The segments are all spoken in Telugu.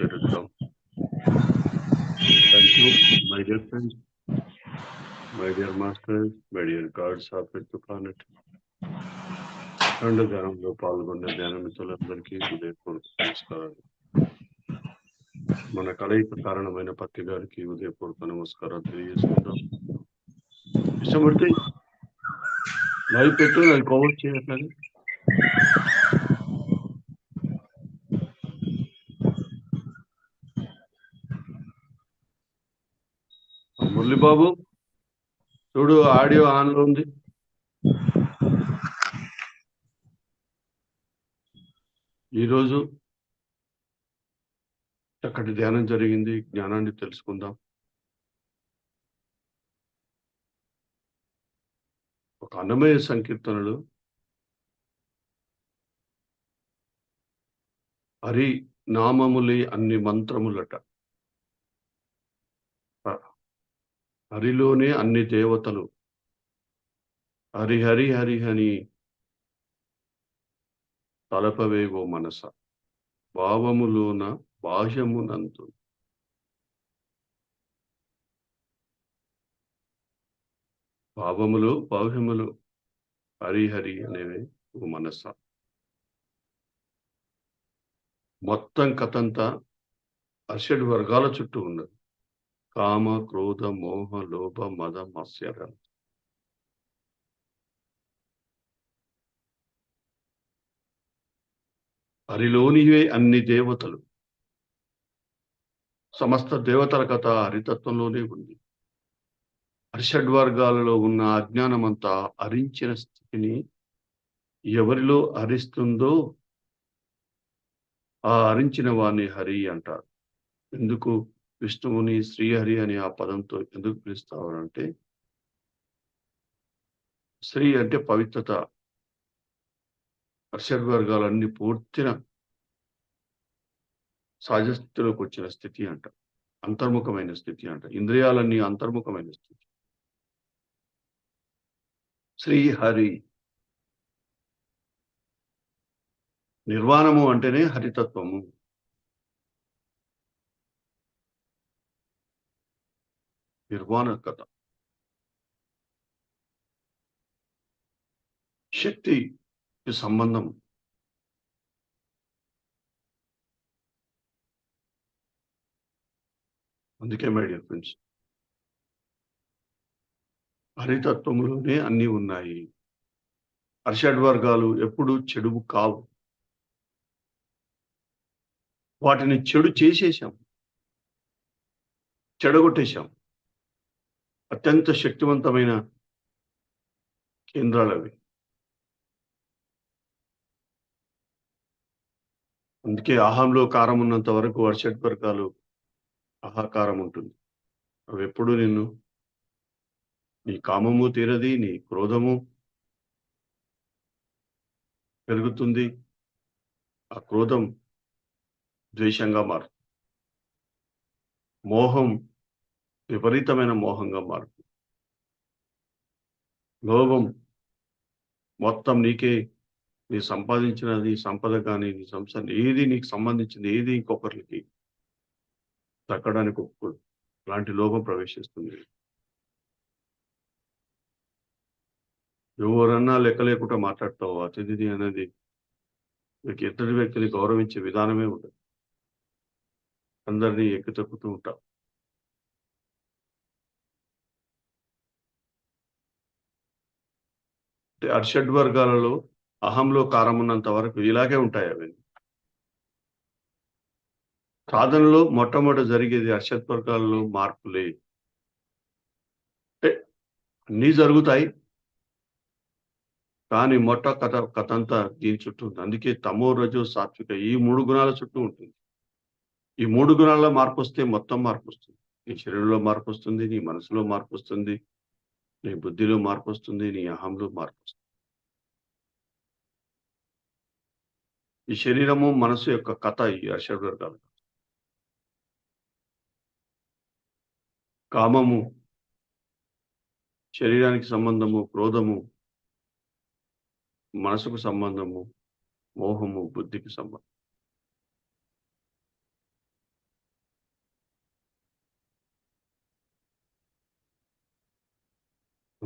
తెరుద్దాం thank you my dear friends my dear masters my dear gods of at planet రెండు ధ్యానంలో పాల్గొన్న ధ్యాన మిత్రులందరికీ ఉదయపూర్వక నమస్కారాలు. మన కలయిక కారణమైన పత్తి గారికి ఉదయపూర్వక నమస్కారాలు తెలియజేసుకుందాం. ఇష్టపడితే లైవ్ పెట్టు అది కవర్ చేయట్లేదు మురళిబాబు చూడు ఆడియో ఆన్లో ఉంది. ఈరోజు చక్కటి ధ్యానం జరిగింది. జ్ఞానాన్ని తెలుసుకుందాం. ఒక అన్నమయ సంకీర్తనలు హరి నామములి అన్ని మంత్రములట. హరిలోనే అన్ని దేవతలు. హరి హరి హరి హని తలపవేవో మనస. భావములోన బాహ్యమునందు. భావములు బాహ్యములు హరిహరి అనేవి ఓ మనస. మొత్తం కథంతా అర్షడ్ వర్గాల చుట్టూ ఉన్నది. కామ క్రోధ మోహ లోభ మద మత్స్యరం హరిలోనివే అన్ని దేవతలు. సమస్త దేవతల కథ హరితత్వంలోనే ఉంది. హర్షడ్వర్గాలలో ఉన్న అజ్ఞానమంతా హరించిన స్థితిని ఎవరిలో హరిస్తుందో ఆ హరించిన వాణ్ణి హరి అంటారు. ఎందుకు? విష్ణువుని శ్రీహరి అని ఆ పదంతో ఎందుకు పిలుస్తారంటే శ్రీ అంటే పవిత్రత. హర్షడ్వర్గాలన్నీ పూర్తిన సహజస్థితిలోకి వచ్చిన స్థితి అంట. అంతర్ముఖమైన స్థితి అంట. ఇంద్రియాలన్నీ అంతర్ముఖమైన స్థితి. శ్రీహరి. నిర్వాణము అంటేనే హరితత్వము. నిర్వాణ కథ శక్తి సంబంధం అందుకే మై డియర్ ఫ్రెండ్స్ హరితత్వంలోనే అన్ని ఉన్నాయి. హర్షడ్ వర్గాలు ఎప్పుడు చెడువు కావు. వాటిని చెడు చేసేసాం చెడగొట్టేశాం. అత్యంత శక్తివంతమైన కేంద్రాలు అవి. అందుకే ఆహంలో కారం ఉన్నంత వరకు వర్షడ్ వర్గాలు ఆహాకారం ఉంటుంది. అవి ఎప్పుడు నిన్ను నీ కామము తీరది నీ క్రోధము పెరుగుతుంది ఆ క్రోధం ద్వేషంగా మారుతుంది. మోహం విపరీతమైన మోహంగా మారుతుంది. లోభం మొత్తం నీకే నీ సంపాదించినది సంపద కానీ నీ సంస్థ ఏది నీకు సంబంధించింది ఏది ఇంకొకరికి తక్కడానికి ఒప్పుకోదు అలాంటి లోభం ప్రవేశిస్తుంది. ఎవరన్నా లెక్క లేకుండా మాట్లాడతావు? అతిథిది అనేది మీకు ఇద్దరి వ్యక్తిని గౌరవించే విధానమే ఉండదు. అందరినీ ఎక్కి ఉంటావు. అర్షడ్ వర్గాలలో అహంలో కారం ఉన్నంత వరకు ఇలాగే ఉంటాయి అవి. సాధనలో మొట్టమొదటి జరిగేది అర్షత్ వర్గాలలో మార్పులే అంటే అన్నీ జరుగుతాయి. కానీ మొట్ట కథ కథ అంతా దీని చుట్టూ ఉంది. అందుకే తమో రజు సాత్విక ఈ మూడు గుణాల చుట్టూ ఉంటుంది. ఈ మూడు గుణాల్లో మార్పు వస్తే మొత్తం మార్పు వస్తుంది. నీ శరీరంలో మార్పు వస్తుంది నీ మనసులో మార్పు వస్తుంది. నీ బుద్ధిలో మార్పు వస్తుంది నీ అహంలో మార్పు వస్తుంది ఈ శరీరము మనసు యొక్క కథ ఈ అర్షడ్ వర్గాలు కామము శరీరానికి సంబంధము క్రోధము మనసుకు సంబంధము మోహము బుద్ధికి సంబంధం.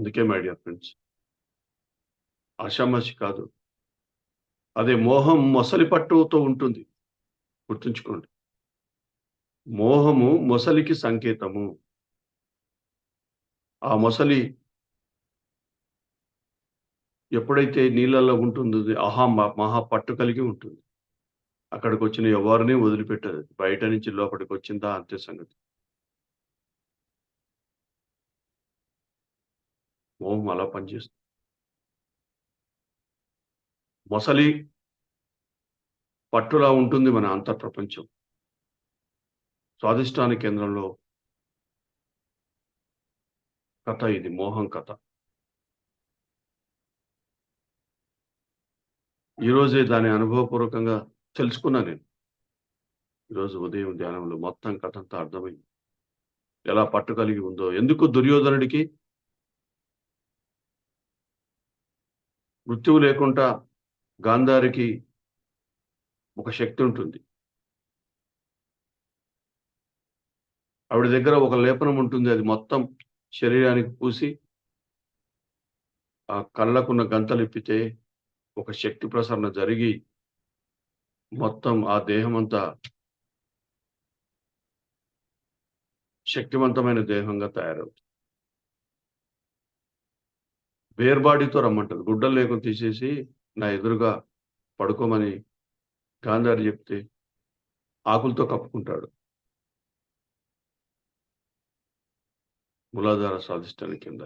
అందుకే మై డియర్ ఫ్రెండ్స్ ఆషామాషి కాదు. అదే మోహం మొసలి పట్టుతో ఉంటుంది. గుర్తుంచుకోండి. మోహము మొసలికి సంకేతము. ఆ మొసలి ఎప్పుడైతే నీళ్ళల్లో ఉంటుందో ఆహా మ- మహా పట్టు కలిగి ఉంటుంది. అక్కడికి వచ్చిన ఎవరిని వదిలిపెట్టదు బయట నుంచి లోపలికి వచ్చిందా అంతే సంగతి. మోహం అలా పనిచేస్తుంది మొసలి పట్టులా ఉంటుంది మన అంతర్ ప్రపంచం స్వాదిష్టాన కేంద్రంలో కథ ఇది మోహం కథ. ఈరోజే దాని అనుభవపూర్వకంగా తెలుసుకున్నా నేను. ఈరోజు ఉదయం ధ్యానంలో మొత్తం కథ అంతా అర్థమైంది. ఎలా పట్టు కలిగి ఉందో ఎందుకు దుర్యోధనుడికి మృత్యువు లేకుండా గాంధారికి ఒక శక్తి ఉంటుంది. ఆవిడ దగ్గర ఒక లేపనం ఉంటుంది. అది మొత్తం శరీరానికి పూసి ఆ కళ్ళకున్న గంతలిప్పితే ఒక శక్తి ప్రసరణ జరిగి మొత్తం ఆ దేహం అంతా శక్తివంతమైన దేహంగా తయారవుతుంది. వేర్బాడితో రమ్మంటది. గుడ్డలు లేకుండా తీసేసి నా ఎదురుగా పడుకోమని గాంధారి చెప్తే ఆకులతో కప్పుకుంటాడు. మూలాధార సాధిష్టాన్ని కింద.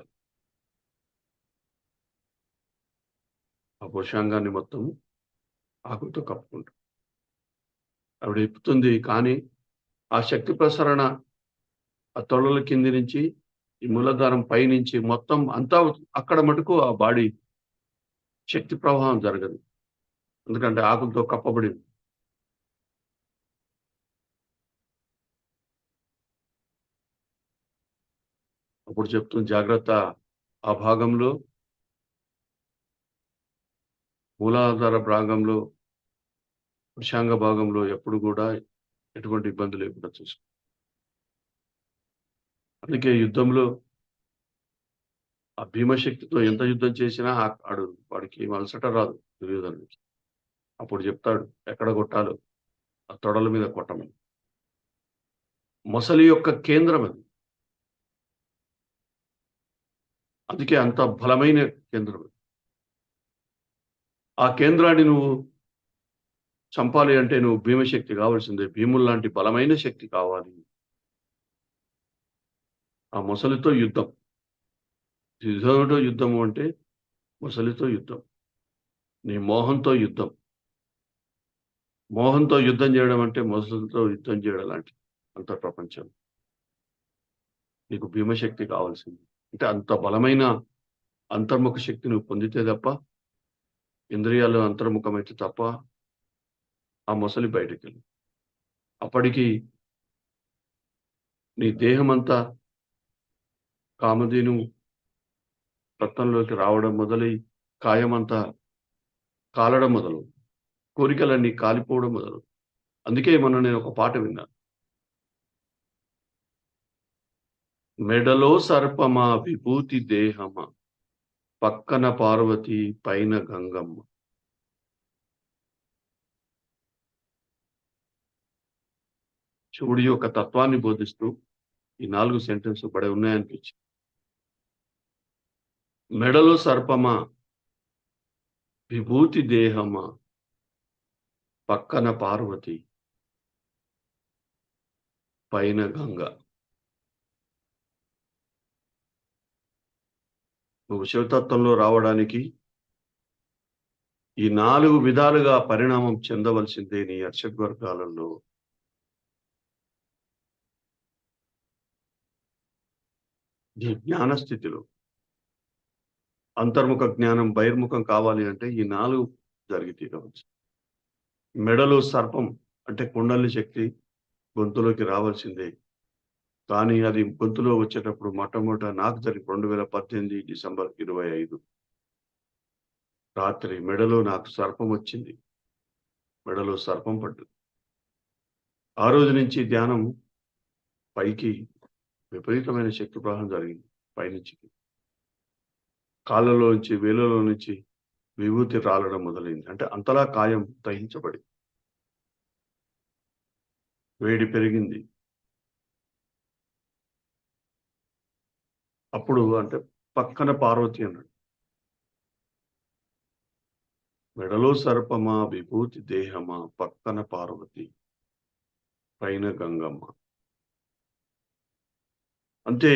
ఆ పురుషాంగాన్ని మొత్తం ఆకులతో కప్పుకుంటాడు. ఆవిడ చెప్తుంది కానీ ఆ శక్తి ప్రసరణ ఆ తొడల కింది నుంచి మూలధారం మూలాధారం పైనుంచి మొత్తం అంతా అక్కడ మటుకు ఆ బాడీ శక్తి ప్రవాహం జరగదు. ఎందుకంటే ఆకులతో కప్పబడింది అప్పుడు చెప్తున్న జాగ్రత్త ఆ భాగంలో మూలాధార భాగంలో పురుషాంగ భాగంలో ఎప్పుడు కూడా ఎటువంటి ఇబ్బంది లేకుండా చూసుకో. అందుకే యుద్ధంలో ఆ భీమశక్తితో ఎంత యుద్ధం చేసినా ఆ- ఆడు వాడికి ఏం అలసట రాదు దుర్యోధనుడికి అప్పుడు చెప్తాడు ఎక్కడ కొట్టాలో? ఆ తొడల మీద కొట్టమని. మొసలి యొక్క కేంద్రం అది. అందుకే అంత బలమైన కేంద్రం అది. ఆ కేంద్రాన్ని నువ్వు చంపాలి అంటే నువ్వు భీమశక్తి కావాల్సిందే. భీముల్లాంటి బలమైన శక్తి కావాలి. ఆ మొసలితో యుద్ధం. యుద్ధంతో యుద్ధము అంటే మొసలితో యుద్ధం. నీ మోహంతో యుద్ధం. మోహంతో యుద్ధం చేయడం అంటే మొసలితో యుద్ధం చేయడం లాంటి అంత ప్రపంచం. నీకు భీమశక్తి కావాల్సింది. అంటే అంత బలమైన అంతర్ముఖ శక్తి నువ్వు పొందితే తప్ప ఇంద్రియాలు అంతర్ముఖమైతే తప్ప ఆ మొసలి బయటికి వెళ్ళి అప్పటికి నీ దేహం అంతా కామధేను రక్తంలోకి రావడం మొదలై కాయమంతా కాలడం మొదలు కోరికలన్నీ కాలిపోవడం మొదలు. అందుకే మొన్న నేను ఒక పాట విన్నాను మెడలో సర్పమా విభూతి దేహమా పక్కన పార్వతి పైన గంగమ్మ. శివుడి యొక్క తత్వాన్ని బోధిస్తూ ఈ నాలుగు సెంటెన్స్ పడే ఉన్నాయనిపించింది. మెడలో సర్పమా? విభూతి దేహమా? పక్కన పార్వతి. పైన గంగ. నువ్వు శివతత్వంలో రావడానికి ఈ నాలుగు విధాలుగా పరిణామం చెందవలసిందే నీ అర్చకవర్గాలలో. నీ జ్ఞాన స్థితిలో అంతర్ముఖ జ్ఞానం బహిర్ముఖం కావాలి అంటే ఈ నాలుగు జరిగి తీరవచ్చు. మెడలో సర్పం అంటే కుండలి శక్తి గొంతులోకి రావాల్సిందే. కానీ అది గొంతులో వచ్చేటప్పుడు మొట్టమొదట నాకు జరిగి రెండు వేల పద్దెనిమిది డిసెంబర్ ఇరవై ఐదు. రాత్రి మెడలో నాకు సర్పం వచ్చింది. మెడలో సర్పం పడ్డది. ఆ రోజు నుంచి ధ్యానం పైకి విపరీతమైన శక్తి ప్రవాహం జరిగింది. పైనుంచి. కాళ్ళలో నుంచి వేలలో నుంచి విభూతి రాలడం మొదలైంది. అంటే అంతలా కాయం దహించబడి వేడి పెరిగింది. అప్పుడు అంటే పక్కన పార్వతి అన్నాడు. మెడలో సర్పమా విభూతి దేహమా పక్కన పార్వతి పైన గంగమ్మ. అంటే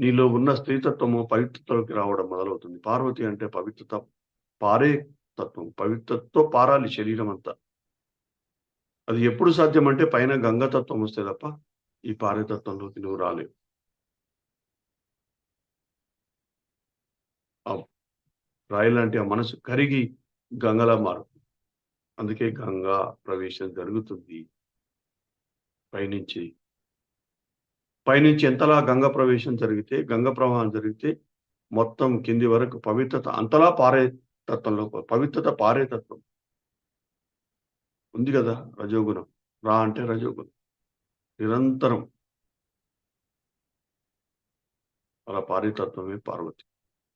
నీలో ఉన్న స్త్రీతత్వము పవిత్రతలోకి రావడం మొదలవుతుంది. పార్వతి అంటే పవిత్రత పారే తత్వం. పవిత్రతో పారాలి శరీరం అంతా. అది ఎప్పుడు సాధ్యం అంటే పైన గంగతత్వం వస్తే తప్ప ఈ పారేతత్వంలోకి నువ్వు రాలేవు. రాయి లాంటి ఆ మనసు కరిగి గంగలా మారు. అందుకే గంగా ప్రవేశం జరుగుతుంది. పైనుంచి పైనుంచి ఎంతలా గంగ ప్రవేశం జరిగితే గంగ ప్రవాహం జరిగితే మొత్తం కింది వరకు పవిత్రత అంతలా పారే తత్వంలో పవిత్రత పారే తత్వం. ఉంది కదా రజోగుణం. రా అంటే రజోగుణం. నిరంతరం. అలా పారే తత్వమే పార్వతి.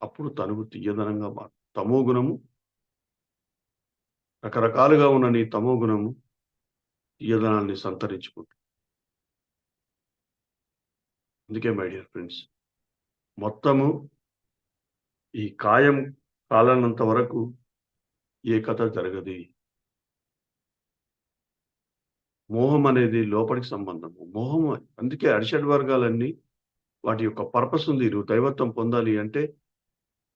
అప్పుడు తనువు తీయదనంగా మారు. తమో గుణము రకరకాలుగా ఉన్న నీ తమో గుణము తీయదనాన్ని సంతరించుకుంటుంది. అందుకే మై డియర్ ఫ్రెండ్స్ మొత్తము ఈ కాయం కాలనంత వరకు ఏ కథ జరగది. మోహం అనేది లోపలికి సంబంధము. మోహం అందుకే అరిషడ్ వర్గాలన్నీ వాటి యొక్క పర్పస్ ఉంది. నువ్వు దైవత్వం పొందాలి అంటే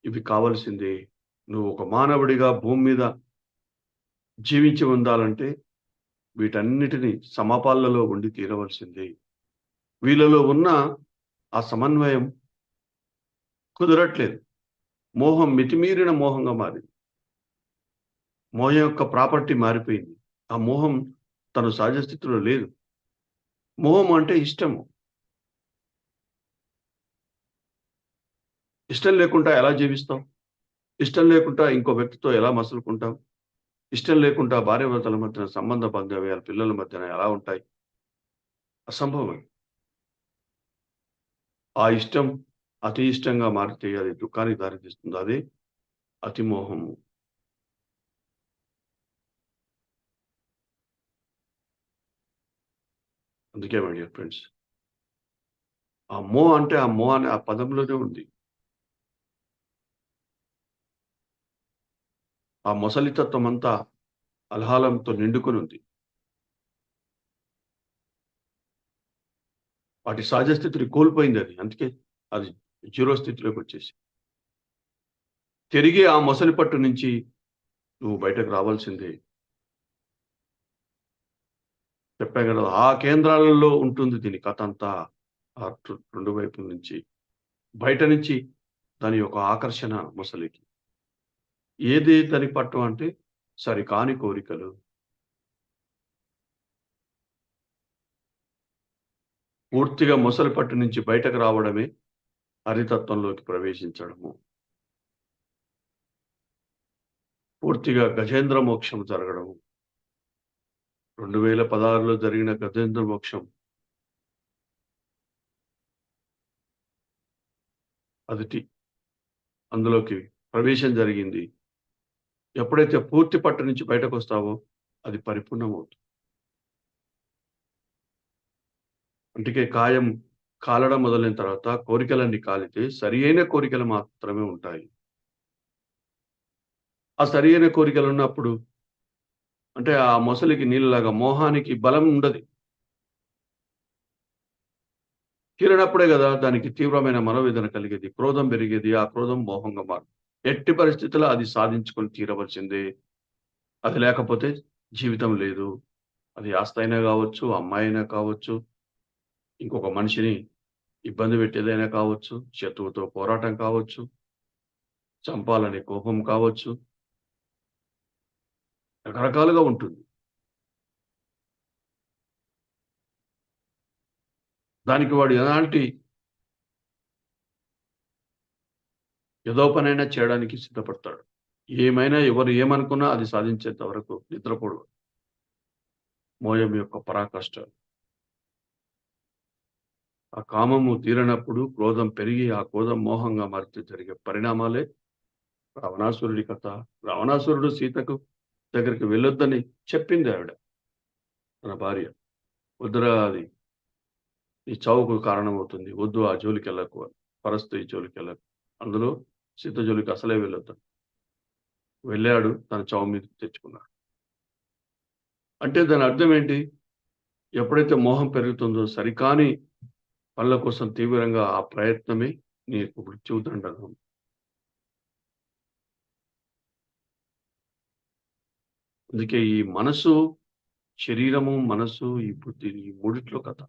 ఇవి కావాల్సిందే. నువ్వు ఒక మానవుడిగా భూమి మీద జీవించి ఉండాలంటే వీటన్నిటిని సమపాలలో ఉండి తీరవలసిందే. వీళ్ళలో ఉన్న ఆ సమన్వయం కుదరట్లేదు. మోహం మితిమీరిన మోహంగా మారింది. మోహం యొక్క ప్రాపర్టీ మారిపోయింది. ఆ మోహం తను సహజ స్థితిలో లేదు. మోహం అంటే ఇష్టము. ఇష్టం లేకుండా ఎలా జీవిస్తాం ఇష్టం లేకుండా ఇంకో వ్యక్తితో ఎలా మసులుకుంటాం ఇష్టం లేకుండా భార్యాభర్తల మధ్యన సంబంధ బాంధవ్యాలు పిల్లల మధ్యన ఎలా ఉంటాయి? అసంభవం. ఆ ఇష్టం అతి ఇష్టంగా మారితే అది దుఃఖానికి దారితీస్తుంది. అది అతిమోహము అందుకే మై డియర్ ఫ్రెండ్స్ ఆ మో అంటే ఆ మో అనే ఆ పదంలోనే ఉంది. ఆ మొసలితత్వం అంతా అల్హాలంతో నిండుకొని ఉంది. వాటి సహజ స్థితిని కోల్పోయింది అది. అందుకే అది జీరో స్థితిలోకి వచ్చేసి తిరిగి ఆ మొసలి పట్టు నుంచి నువ్వు బయటకు రావాల్సిందే. చెప్పాం కదా ఆ కేంద్రాలలో ఉంటుంది దీని కథ అంతా. ఆ రెండు వైపుల నుంచి. బయట నుంచి దాని యొక్క ఆకర్షణ మొసలికి. ఏది దాని పట్టు అంటే సరికాని కోరికలు పూర్తిగా మొసలి పట్టు నుంచి బయటకు రావడమే హరితత్వంలోకి ప్రవేశించడము. పూర్తిగా గజేంద్ర మోక్షం జరగడము. రెండు వేల పదహారులో జరిగిన గజేంద్ర మోక్షం. అదిటి అందులోకి ప్రవేశం జరిగింది. ఎప్పుడైతే పూర్తి పట్టు నుంచి బయటకు వస్తావో అది పరిపూర్ణమవుతుంది అవుతుంది అందుకే కాయం కాలడం మొదలైన తర్వాత కోరికలన్నీ కాలితే సరి అయిన కోరికలు మాత్రమే ఉంటాయి. ఆ సరి అయిన కోరికలు ఉన్నప్పుడు అంటే ఆ మొసలికి నీళ్ళలాగా మోహానికి బలం ఉండదు. తీరినప్పుడే కదా దానికి తీవ్రమైన మనోవేదన కలిగేది క్రోధం పెరిగేది ఆ క్రోధం మోహంగా మారు. ఎట్టి పరిస్థితుల్లో అది సాధించుకొని తీరవలసిందే. అది లేకపోతే జీవితం లేదు. అది ఆస్తి అయినా కావచ్చు అమ్మాయి అయినా కావచ్చు ఇంకొక మనిషిని ఇబ్బంది పెట్టేదైనా కావచ్చు శత్రువుతో పోరాటం కావచ్చు చంపాలనే కోపం కావచ్చు రకరకాలుగా ఉంటుంది. దానికి వాడు ఎలాంటి ఏదో పనైనా చేయడానికి సిద్ధపడతాడు. ఏమైనా ఎవరు ఏమనుకున్నా అది సాధించేంత వరకు నిద్రపోడు. మోయం యొక్క పరాకష్టాలు ఆ కామము తీరనప్పుడు క్రోధం పెరిగి ఆ క్రోధం మోహంగా మారితే జరిగే పరిణామాలే రావణాసురుడి కథ. రావణాసురుడు సీతకు దగ్గరికి వెళ్ళొద్దని చెప్పింది ఆవిడ. తన భార్య. వద్దురా అది. ఈ చావుకు కారణమవుతుంది. వద్దు ఆ జోలికి వెళ్ళకు. పరస్తు ఈ జోలికి వెళ్ళకు. అందులో సీత జోలికి అసలే వెళ్ళొద్దు. వెళ్ళాడు తన చావు మీద తెచ్చుకున్నాడు. అంటే దాని అర్థం ఏంటి? ఎప్పుడైతే మోహం పెరుగుతుందో సరికాని పనుల కోసం తీవ్రంగా ఆ ప్రయత్నమే నీకు మృత్యువు అందుకే ఈ మనసు శరీరము మనసు ఈ బుద్ధి ఈ మూడిట్లో కథ.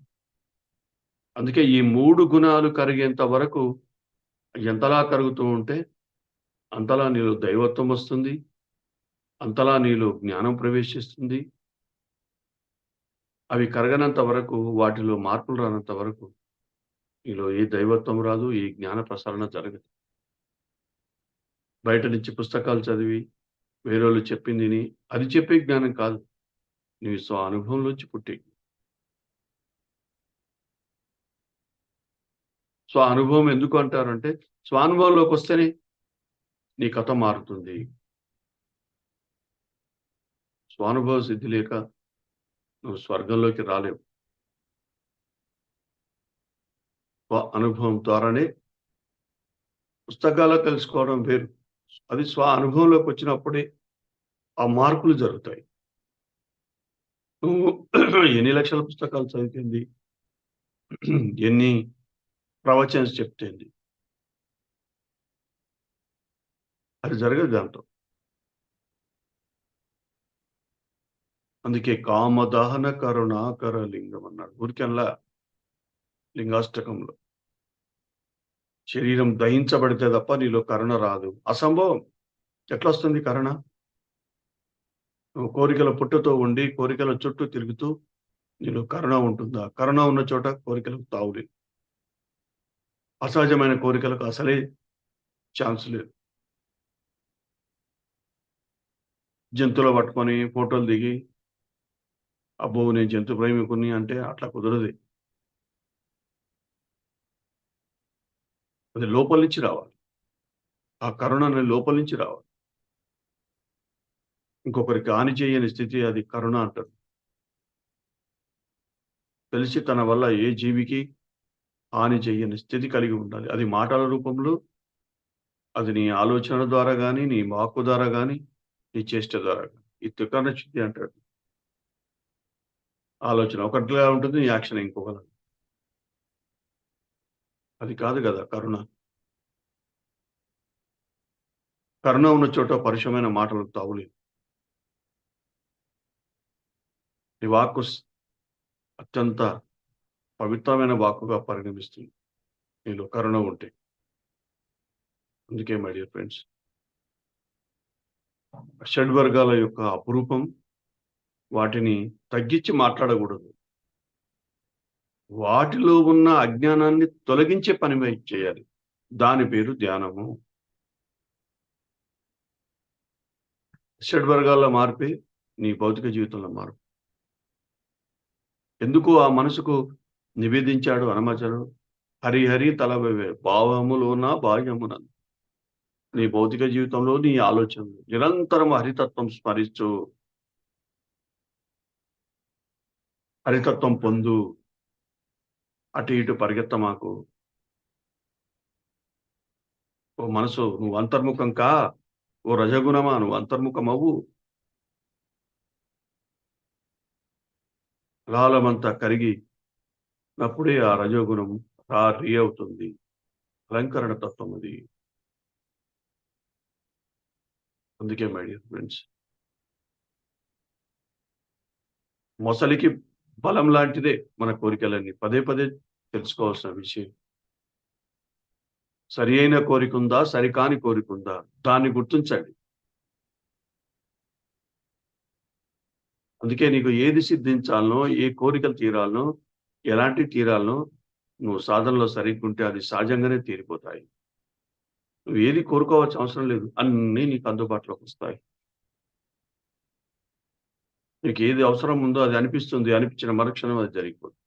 అందుకే ఈ మూడు గుణాలు కరిగేంత వరకు ఎంతలా కరుగుతూ ఉంటే అంతలా నీలో దైవత్వం వస్తుంది అంతలా నీలో జ్ఞానం ప్రవేశిస్తుంది. అవి కరగనంత వరకు వాటిలో మార్పులు రానంత వరకు నీలో ఏ దైవత్వం రాదు ఏ జ్ఞాన ప్రసరణ జరగదు. బయట నుంచి పుస్తకాలు చదివి వేరేళ్ళు చెప్పింది అది చెప్పే జ్ఞానం కాదు. నీవు స్వ అనుభవంలోంచి పుట్టే. స్వ అనుభవం ఎందుకు అంటారంటే స్వానుభవంలోకి వస్తేనే నీ కథ మారుతుంది. స్వానుభవ సిద్ధి లేక నువ్వు స్వర్గంలోకి రాలేవు స్వ అనుభవం ద్వారానే పుస్తకాల్లో తెలుసుకోవడం వేరు. అది స్వ అనుభవంలోకి వచ్చినప్పుడే ఆ మార్పులు జరుగుతాయి. నువ్వు ఎన్ని లక్షల పుస్తకాలు చదివింది ఎన్ని ప్రవచన్స్ చెప్తుంది? అది జరగదు దాంతో. అందుకే కామదహన కరుణాకర లింగం అన్నాడు. ఊరికెల్లా లింగాష్టకంలో. శరీరం దహించబడితే తప్ప నీలో కరుణ రాదు. అసంభవం. ఎట్లా వస్తుంది కరుణ? నువ్వు కోరికల పుట్టుతో ఉండి కోరికల చుట్టూ తిరుగుతూ నీలో కరుణ ఉంటుందా? కరుణ ఉన్న చోట కోరికలకు తావులే అసహజమైన కోరికలకు అసలే ఛాన్స్ లేదు. జంతువులు పట్టుకొని ఫోటోలు దిగి అబ్బో నేను జంతు ప్రేమికుని అంటే అట్లా కుదరదు. అది లోపల నుంచి రావాలి. ఆ కరుణ అనేది లోపల నుంచి రావాలి. ఇంకొకరికి హాని చేయని స్థితి అది కరుణ అంటారు. తెలిసి తన వల్ల ఏ జీవికి హాని చేయని స్థితి కలిగి ఉండాలి. అది మాటల రూపంలో అది నీ ఆలోచన ద్వారా కానీ నీ వాక్కు ద్వారా కానీ నీ చేష్ట ద్వారా కానీ ఈ త్రికరణ స్థితి అంటాడు. ఆలోచన ఒకటిలా ఉంటుంది నీ యాక్షన్ ఇంకొకలా. అది కాదు కదా కరుణ. కరుణ ఉన్న చోట పరుషమైన మాటలకు తావులేదు నీ వాక్కు అత్యంత పవిత్రమైన వాక్కుగా పరిగణిస్తుంది నీలో కరుణ ఉంటే. అందుకే మై డియర్ ఫ్రెండ్స్ షడ్వర్గాల యొక్క అపురూపం వాటిని తగ్గించి మాట్లాడకూడదు. వాటిలో ఉన్న అజ్ఞానాన్ని తొలగించే పని చేయాలి. దాని పేరు ధ్యానము. షడ్ వర్గాల మార్పే నీ భౌతిక జీవితంలో మార్పు. ఎందుకు ఆ మనసుకు నివేదించాడు అనమచరు హరిహరి తల భావములోన బాహ్యమున? నీ భౌతిక జీవితంలో నీ ఆలోచనలు నిరంతరం హరితత్వం స్మరిస్తూ హరితత్వం పొందు. అటు ఇటు పరిగెత్త మాకు. ఓ మనసు నువ్వు అంతర్ముఖం కా? ఓ రజగుణమా? నువ్వు అంతర్ముఖం అవ్వు లాలమంతా కరిగి అప్పుడే ఆ రజోగుణం రా రీ అవుతుంది. అలంకరణ తత్వం అది. అందుకే మై డియర్ ఫ్రెండ్స్ మొసలికి బలం లాంటిదే మన కోరికలన్నీ. పదే పదే తెలుసుకోవాల్సిన విషయం. సరి అయిన కోరిక ఉందా సరికాని కోరిక ఉందా దాన్ని గుర్తించండి. అందుకే నీకు ఏది సిద్ధించాలనో ఏ కోరికలు తీరాలనో ఎలాంటి తీరాలనో నువ్వు సాధనలో సరిగ్గా ఉంటే అది సహజంగానే తీరిపోతాయి. నువ్వు ఏది కోరుకోవాల్సిన అవసరం లేదు. అన్నీ నీకు అందుబాటులోకి వస్తాయి. నీకు ఏది అవసరం ఉందో అది అనిపిస్తుంది అనిపించిన మరుక్షణం అది జరిగిపోతుంది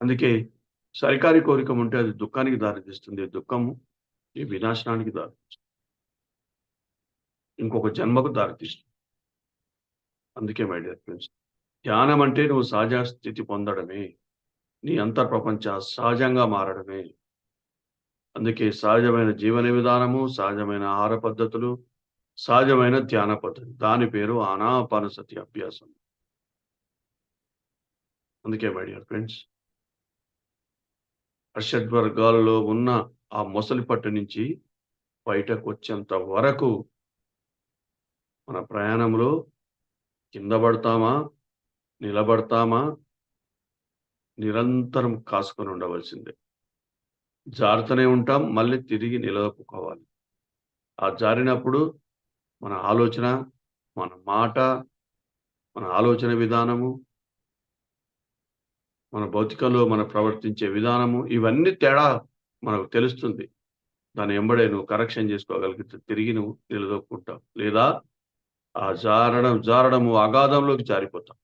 అందుకే సరికారి కోరిక ఉంటే అది దుఃఖానికి దారితీస్తుంది. దుఃఖము ఈ వినాశనానికి దారితీస్తుంది. ఇంకొక జన్మకు దారితీస్తుంది. అందుకే మై డియర్ ఫ్రెండ్స్ ధ్యానం అంటే నువ్వు సహజ స్థితి పొందడమే. నీ అంతర్ ప్రపంచ సహజంగా మారడమే. అందుకే సహజమైన జీవన విధానము సహజమైన ఆహార పద్ధతులు సహజమైన ధ్యాన పద్ధతి దాని పేరు ఆనాపానసతి అభ్యాసం. అందుకే మై డియర్ ఫ్రెండ్స్ అర్షడ్ వర్గాలలో ఉన్న ఆ మొసలి పట్టు నుంచి బయటకు వచ్చేంత వరకు మన ప్రయాణంలో కింద పడతామా నిలబడతామా నిరంతరం కాసుకొని ఉండవలసిందే. జారుతూనే ఉంటాం మళ్ళీ తిరిగి నిలదొక్కుకోవాలి. ఆ జారినప్పుడు మన ఆలోచన మన మాట మన ఆలోచన విధానము మన భౌతికంలో మన ప్రవర్తించే విధానము ఇవన్నీ తేడా మనకు తెలుస్తుంది. దాని ఎంబడే నువ్వు కరెక్షన్ చేసుకోగలిగితే తిరిగి నువ్వు నిలదొక్కుంటావు. లేదా ఆ జారడం జారడము అగాధంలోకి జారిపోతాం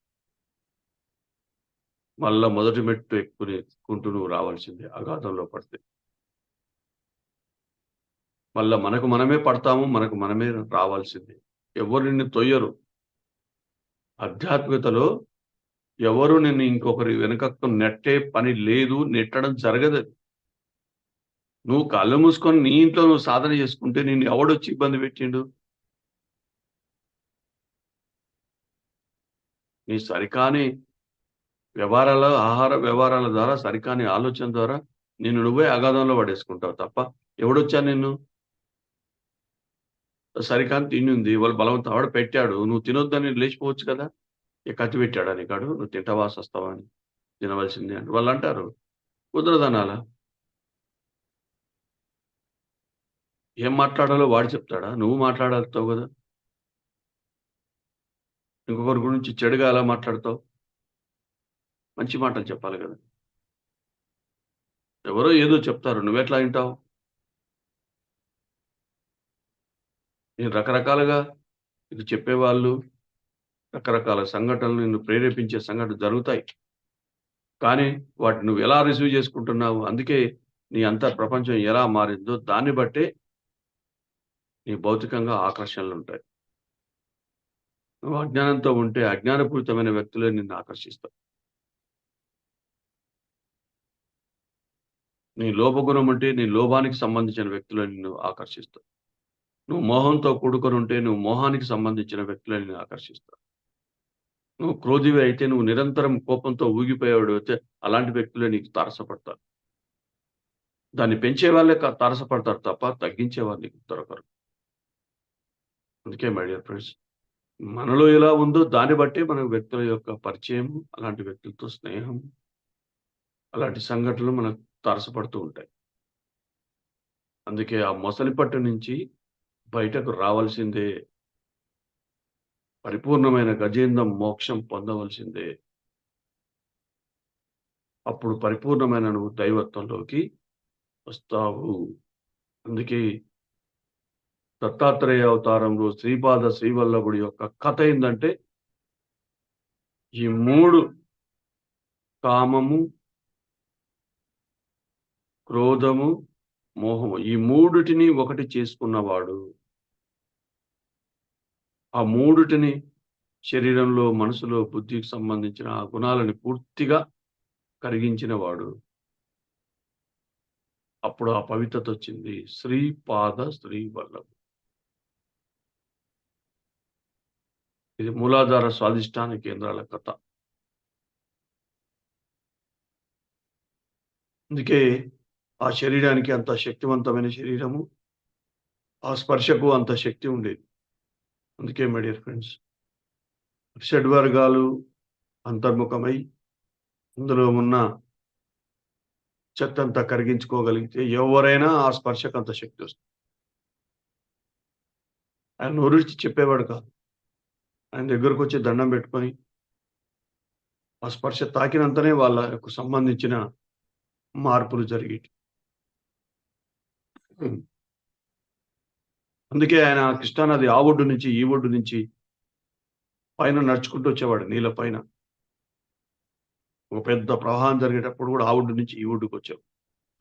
మళ్ళా మొదటి మెట్టు ఎక్కుని కుంటూ నువ్వు రావాల్సిందే అగాధంలో పడితే. మళ్ళీ మనకు మనమే పడతాము మనకు మనమే రావాల్సింది. ఎవరు నిన్ను తొయ్యరు. ఆధ్యాత్మికతలో ఎవరు నిన్ను ఇంకొకరి వెనుకకు నెట్టే పని లేదు నెట్టడం జరగదు. నువ్వు కళ్ళు మూసుకొని నీ ఇంట్లో నువ్వు సాధన చేసుకుంటే నిన్ను ఎవడొచ్చి ఇబ్బంది పెట్టిండు? నీ సరికాని వ్యవహారాల ఆహార వ్యవహారాల ద్వారా సరికాని ఆలోచన ద్వారా నిన్ను నువ్వే అగాధంలో పడేసుకుంటావు తప్ప ఎవడొచ్చా నిన్ను? సరికాని తిని ఉంది వాళ్ళు బలవంతం ఆవిడ పెట్టాడు. నువ్వు తినొద్దని లేచిపోవచ్చు కదా? ఇక కత్తి పెట్టాడా కాడు? నువ్వు తింటవాసి వస్తావా అని తినవలసిందే అని వాళ్ళు అంటారు. కుదరదనాలా ఏం మాట్లాడాలో వాడు చెప్తాడా? నువ్వు మాట్లాడతావు కదా? ఇంకొకరి గురించి చెడుగా ఎలా మాట్లాడతావు? మంచి మాటలు చెప్పాలి కదా? ఎవరో ఏదో చెప్తారు. నువ్వెట్లా వింటావు? నేను రకరకాలుగా ఇది చెప్పేవాళ్ళు రకరకాల సంఘటనలు నిన్ను ప్రేరేపించే సంఘటనలు జరుగుతాయి. కానీ వాటిని నువ్వు ఎలా రిసీవ్ చేసుకుంటున్నావు అందుకే నీ అంత ప్రపంచం ఎలా మారిందో దాన్ని బట్టే నీ భౌతికంగా ఆకర్షణలు ఉంటాయి. నువ్వు అజ్ఞానంతో ఉంటే అజ్ఞానపూరితమైన వ్యక్తులే నిన్ను ఆకర్షిస్తావు నీ లోపగుణం ఉంటే నీ లోభానికి సంబంధించిన వ్యక్తులు నిన్ను ఆకర్షిస్తావు నువ్వు మోహంతో కూడుకొని ఉంటే నువ్వు మోహానికి సంబంధించిన వ్యక్తులని ఆకర్షిస్తావు నువ్వు క్రోధివి అయితే నువ్వు నిరంతరం కోపంతో ఊగిపోయేవాడు అయితే అలాంటి వ్యక్తులే నీకు తారసపడతారు. దాన్ని పెంచే వాళ్ళే తారసపడతారు తప్ప తగ్గించే వాళ్ళు నీకు దొరకరు. అందుకే మై డియర్ ఫ్రెండ్స్ మనలో ఎలా ఉందో దాన్ని బట్టి మన వ్యక్తుల యొక్క పరిచయం అలాంటి వ్యక్తులతో స్నేహం అలాంటి సంఘటనలు మనకు తారసపడుతూ ఉంటాయి. అందుకే ఆ మొసలి పట్టు నుంచి బయటకు రావాల్సిందే. పరిపూర్ణమైన గజేంద్రం మోక్షం పొందవలసిందే. అప్పుడు పరిపూర్ణమైన నువ్వు దైవత్వంలోకి వస్తావు. అందుకే దత్తాత్రేయ అవతారంలో శ్రీపాద శ్రీవల్లభుడి యొక్క కథ ఏంటంటే ఈ మూడు కామము క్రోధము మోహము ఈ మూడిటిని ఒకటి చేసుకున్నవాడు. ఆ మూడిటిని శరీరంలో మనసులో బుద్ధికి సంబంధించిన ఆ గుణాలని పూర్తిగా కరిగించిన వాడు అప్పుడు ఆ పవిత్రత వచ్చింది. శ్రీపాద శ్రీ వల్లభ ఇది మూలాధార స్వాధిష్టాన కేంద్రాల కథ. అందుకే ఆ శరీరానికి అంత శక్తివంతమైన శరీరము ఆ స్పర్శకు అంత శక్తి ఉండేది. అందుకే మై డియర్ ఫ్రెండ్స్ షడ్వర్గాలు అంతర్ముఖమై అందులో ఉన్న చెత్త అంతా కరిగించుకోగలిగితే ఎవరైనా ఆ స్పర్శకు అంత శక్తి వస్తుంది. ఆయన నోరుచి చెప్పేవాడు కాదు. ఆయన దగ్గరకు వచ్చి దండం పెట్టుకొని ఆ స్పర్శ తాకినంతనే వాళ్ళకు సంబంధించిన మార్పులు జరిగేటి అందుకే ఆయన కృష్ణానది ఆ ఒడ్డు నుంచి ఈ ఒడ్డు నుంచి పైన నడుచుకుంటూ వచ్చేవాడు నీళ్ళ పైన. ఒక పెద్ద ప్రవాహం జరిగేటప్పుడు కూడా ఆ ఒడ్డు నుంచి ఈ ఒడ్డుకు వచ్చావు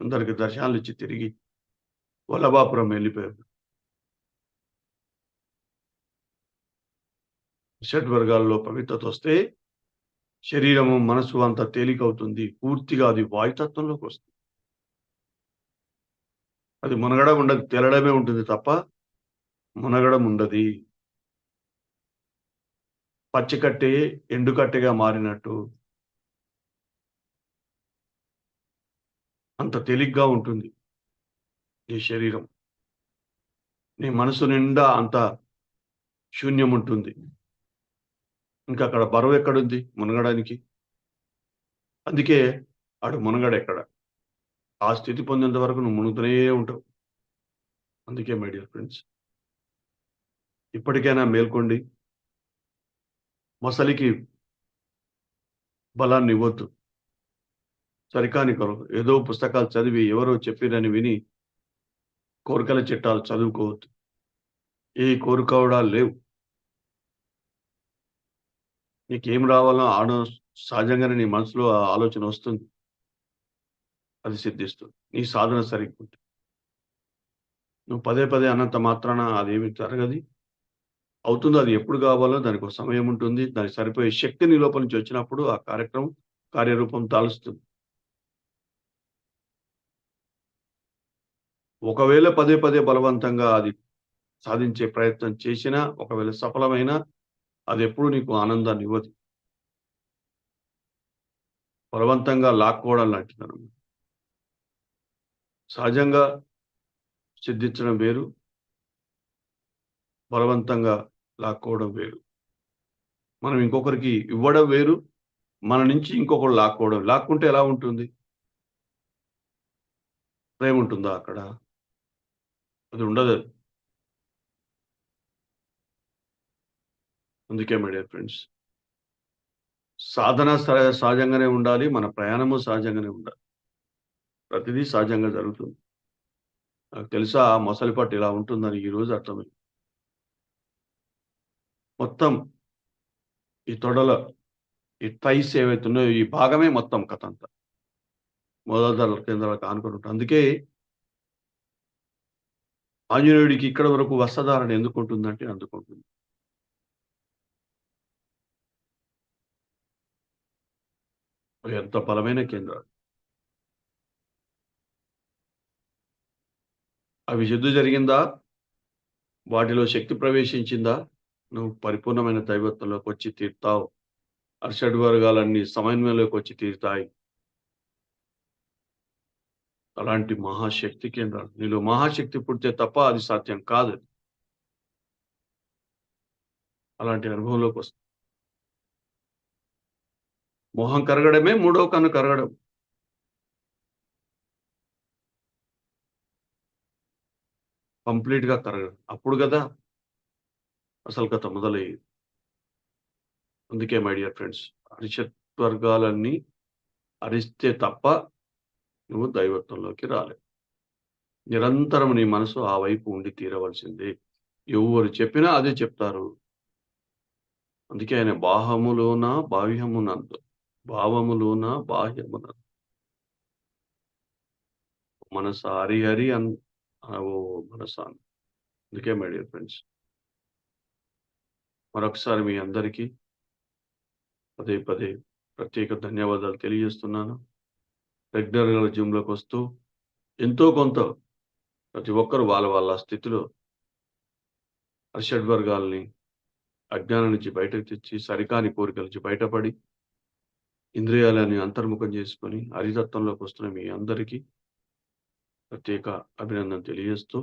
అందరికి దర్శనాలు ఇచ్చి తిరిగి వల్లభాపురం వెళ్ళిపోయాడు. షడ్ వర్గాల్లో పవిత్రత వస్తే శరీరము మనసు అంత తేలికవుతుంది. పూర్తిగా అది వాయుతత్వంలోకి వస్తుంది. అది మునగడం ఉండదు తెలడమే ఉంటుంది తప్ప మునగడం ఉండదు పచ్చికట్టే ఎండుకట్టెగా మారినట్టు. అంత తేలిగ్గా ఉంటుంది నీ శరీరం. నీ మనసు నిండా అంత శూన్యం ఉంటుంది ఇంకా అక్కడ బరువు ఎక్కడుంది? మునగడానికి. అందుకే ఆడు మునగడెక్కడ? ఆ స్థితి పొందేంత వరకు నువ్వు మునుగుతూనే ఉంటావు. అందుకే మై డియర్ ఫ్రెండ్స్ ఇప్పటికైనా మేల్కోండి. మొసలికి బలాన్ని ఇవ్వద్దు. సరికాని కొరకు ఏదో పుస్తకాలు చదివి ఎవరో చెప్పిరని విని కోరికల చిట్టాలు చదువుకోవద్దు. ఏ కోరుకోవడాలు లేవు. నీకేం రావాలో ఆడో సహజంగానే నీ మనసులో ఆ ఆలోచన వస్తుంది. అది సిద్ధిస్తుంది. నీ సాధన సరిగ్గా నువ్వు పదే పదే అన్నంత మాత్రాన అదేమి జరగది అవుతుంది అది ఎప్పుడు కావాలో దానికి ఒక సమయం ఉంటుంది. దానికి సరిపోయే శక్తి నీ లోపల నుంచి వచ్చినప్పుడు ఆ కార్యక్రమం కార్యరూపం దాలుస్తుంది ఒకవేళ పదే పదే బలవంతంగా అది సాధించే ప్రయత్నం చేసినా ఒకవేళ సఫలమైనా అది ఎప్పుడు నీకు ఆనందాన్ని ఇవ్వదు. బలవంతంగా లాక్కోవడం లాంటిదనం సహజంగా సిద్ధించడం వేరు. బలవంతంగా లాక్కోవడం వేరు. మనం ఇంకొకరికి ఇవ్వడం వేరు మన నుంచి ఇంకొకరు లాక్కోవడం లాక్కుంటే ఎలా ఉంటుంది? ప్రేమ ఉంటుందా అక్కడ? అది ఉండదు. అందుకే మై డియర్ ఫ్రెండ్స్ సాధన సహజంగానే ఉండాలి మన ప్రయాణము సహజంగానే ఉండాలి. ప్రతిదీ సహజంగా జరుగుతుంది. నాకు తెలుసా ఆ మొసలి ఇలా ఉంటుందని ఈ రోజు అర్థమైంది. మొత్తం ఈ తొడల ఈ టైస్ ఏవైతే ఉన్నాయో ఈ భాగమే మొత్తం కథ అంతా మొదలధర కేంద్రాలకు ఆనుకుని ఉంటుంది అందుకే ఆంజనేయుడికి ఇక్కడ వరకు వస్త్రధారణ ఎందుకు ఉంటుందంటే అందుకుంటుంది ఎంత బలమైన కేంద్రాలు. అవి శుద్ధి జరిగిందా? వాటిలో శక్తి ప్రవేశించిందా? నువ్వు పరిపూర్ణమైన దైవత్వంలోకి వచ్చి తీరుతావు. అర్షడ్ వర్గాలన్నీ సమన్వయంలోకి వచ్చి తీరుతాయి. అలాంటి మహాశక్తి కేంద్రాలు. నీలో మహాశక్తి పుడితే తప్ప అది సాధ్యం కాదు. అలాంటి అనుభవంలోకి వస్తుంది మొహం కరగడమే మూడో కన్ను కరగడం. కంప్లీట్గా కరగడం. అప్పుడు కదా అసలు కథ మొదలయ్యేది అందుకే మై డియర్ ఫ్రెండ్స్ అరిషత్ వర్గాలన్నీ అరిస్తే తప్ప నువ్వు దైవత్వంలోకి రాలేవు. నిరంతరం నీ మనసు ఆ వైపు ఉండి తీరవలసిందే. ఎవరు చెప్పినా అదే చెప్తారు. అందుకే ఆయన బాహములోన బాహ్యమునందు. భావములోన బాహ్యమునందు. మనస హరి హరి అన్ ఓ మనస అందుకే మై డియర్ ఫ్రెండ్స్ మరొకసారి మీ అందరికీ పదే పదే ప్రత్యేక ధన్యవాదాలు తెలియజేస్తున్నాను. రెగ్యులర్గా జిమ్లోకి వస్తూ ఎంతో కొంత ప్రతి ఒక్కరు వాళ్ళ వాళ్ళ స్థితిలో అరిషడ్ వర్గాల్ని అజ్ఞానం నుంచి బయటకు తెచ్చి సరికాని కోరికల నుంచి బయటపడి ఇంద్రియాలని అంతర్ముఖం చేసుకొని హరితత్వంలోకి వస్తున్న మీ అందరికీ ప్రత్యేక అభినందన తెలియజేస్తూ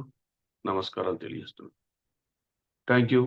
నమస్కారాలు తెలియజేస్తున్నాను. Thank you.